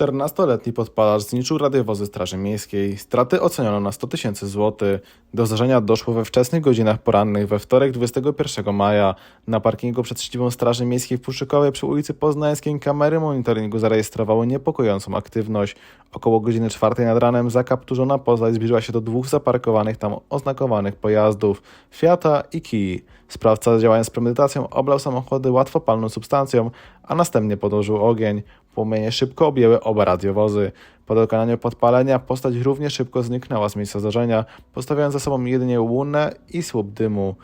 14-letni podpalacz zniszczył radiowozy Straży Miejskiej. Straty oceniono na 100 tysięcy złotych. Do zdarzenia doszło we wczesnych godzinach porannych we wtorek 21 maja. Na parkingu przed siedzibą Straży Miejskiej w Puszczykowie przy ulicy Poznańskiej kamery monitoringu zarejestrowały niepokojącą aktywność. Około godziny 4 nad ranem zakapturzona poza zbliżyła się do dwóch zaparkowanych tam oznakowanych pojazdów Fiata i Kii. Sprawca działając z premedytacją oblał samochody łatwopalną substancją, a następnie podłożył ogień. Płomienie szybko objęły oba radiowozy. Po dokonaniu podpalenia postać równie szybko zniknęła z miejsca zdarzenia, postawiając za sobą jedynie łunę i słup dymu.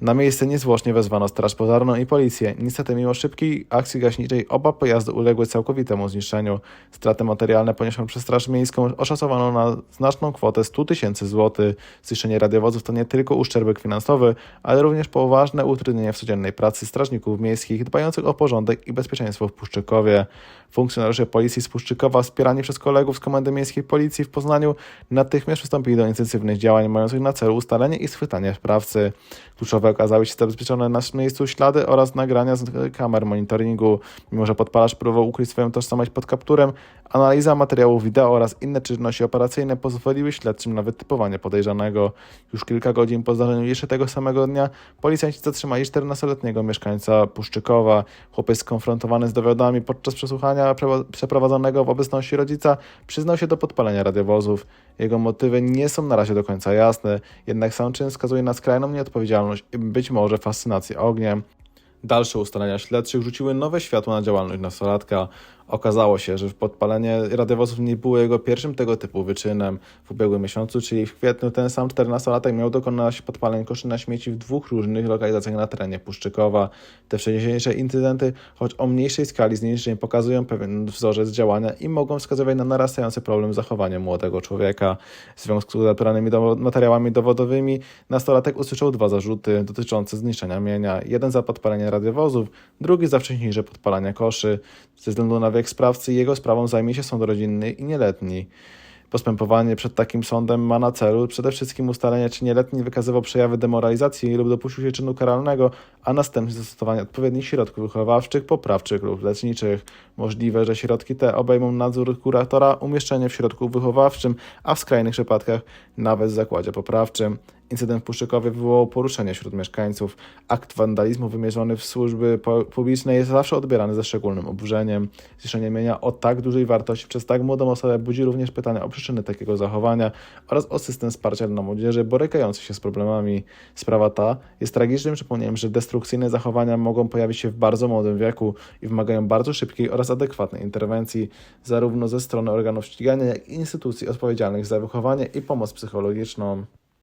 Na miejsce niezwłocznie wezwano straż pożarną i policję. Niestety, mimo szybkiej akcji gaśniczej, oba pojazdy uległy całkowitemu zniszczeniu. Straty materialne poniosłą przez Straż Miejską oszacowano na znaczną kwotę 100 tysięcy złotych. Zniszczenie radiowozów to nie tylko uszczerbek finansowy, ale również poważne utrudnienie w codziennej pracy strażników miejskich dbających o porządek i bezpieczeństwo w Puszczykowie. Funkcjonariusze policji z Puszczykowa, wspierani przez kolegów z Komendy Miejskiej Policji w Poznaniu, natychmiast przystąpili do intensywnych działań mających na celu ustalenie i schwytanie sprawcy. Kluczowe okazały się zabezpieczone na miejscu ślady oraz nagrania z kamer monitoringu. Mimo, że podpalacz próbował ukryć swoją tożsamość pod kapturem, analiza materiałów wideo oraz inne czynności operacyjne pozwoliły śledczym na wytypowanie podejrzanego. Już kilka godzin po zdarzeniu jeszcze tego samego dnia policjanci zatrzymali 14-letniego mieszkańca Puszczykowa. Chłopiec skonfrontowany z dowodami podczas przesłuchania prze- przeprowadzonego w obecności rodzica przyznał się do podpalenia radiowozów. Jego motywy nie są na razie do końca jasne, jednak sam czyn wskazuje na skrajną nieodpowiedzialność i być może fascynację ogniem. Dalsze ustalenia śledczych rzuciły nowe światło na działalność nastolatka. Okazało się, że podpalenie radiowozów nie było jego pierwszym tego typu wyczynem. W ubiegłym miesiącu, czyli w kwietniu, ten sam 14-latek miał dokonać podpaleń koszy na śmieci w dwóch różnych lokalizacjach na terenie Puszczykowa. Te wcześniejsze incydenty, choć o mniejszej skali zniszczeń, pokazują pewien wzorzec działania i mogą wskazywać na narastający problem zachowania młodego człowieka. W związku z zebranymi dowo- materiałami dowodowymi, nastolatek usłyszał dwa zarzuty dotyczące zniszczenia mienia. Jeden za podpalenie radiowozów, drugi za wcześniejsze podpalanie koszy. Ze względu na wiek sprawcy jego sprawą zajmie się sąd rodzinny i nieletni. Postępowanie przed takim sądem ma na celu przede wszystkim ustalenie, czy nieletni wykazywał przejawy demoralizacji lub dopuścił się czynu karalnego, a następnie zastosowanie odpowiednich środków wychowawczych, poprawczych lub leczniczych. Możliwe, że środki te obejmą nadzór kuratora, umieszczenie w środku wychowawczym, a w skrajnych przypadkach nawet w zakładzie poprawczym. Incydent w Puszczykowie wywołał poruszenie wśród mieszkańców. Akt wandalizmu wymierzony w służby publiczne jest zawsze odbierany ze szczególnym oburzeniem. Zniszczenie mienia o tak dużej wartości przez tak młodą osobę budzi również pytania o przyczyny takiego zachowania oraz o system wsparcia dla młodzieży borykających się z problemami. Sprawa ta jest tragicznym przypomnieniem, że destrukcyjne zachowania mogą pojawić się w bardzo młodym wieku i wymagają bardzo szybkiej oraz adekwatnej interwencji, zarówno ze strony organów ścigania, jak i instytucji odpowiedzialnych za wychowanie i pomoc psychologiczną.